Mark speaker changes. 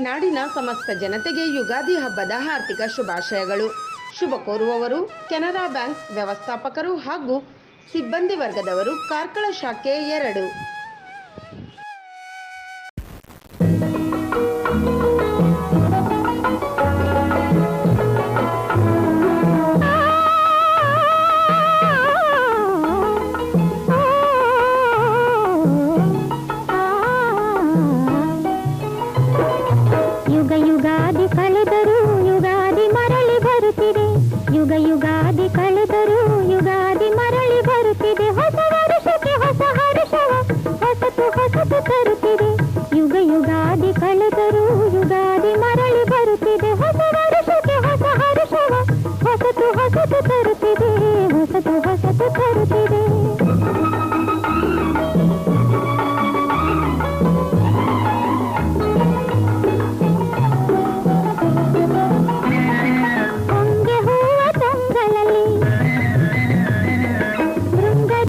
Speaker 1: ನಾಡಿನ ಸಮಸ್ತ ಜನತೆಗೆ ಯುಗಾದಿ ಹಬ್ಬದ ಹಾರ್ದಿಕ ಶುಭಾಶಯಗಳು. ಶುಭ ಕೋರುವವರು ಕೆನರಾ ಬ್ಯಾಂಕ್ ವ್ಯವಸ್ಥಾಪಕರು ಹಾಗೂ ಸಿಬ್ಬಂದಿ ವರ್ಗದವರು ಕಾರ್ಕಳ ಶಾಖೆ ಎರಡು. అందరూ యుగాది మన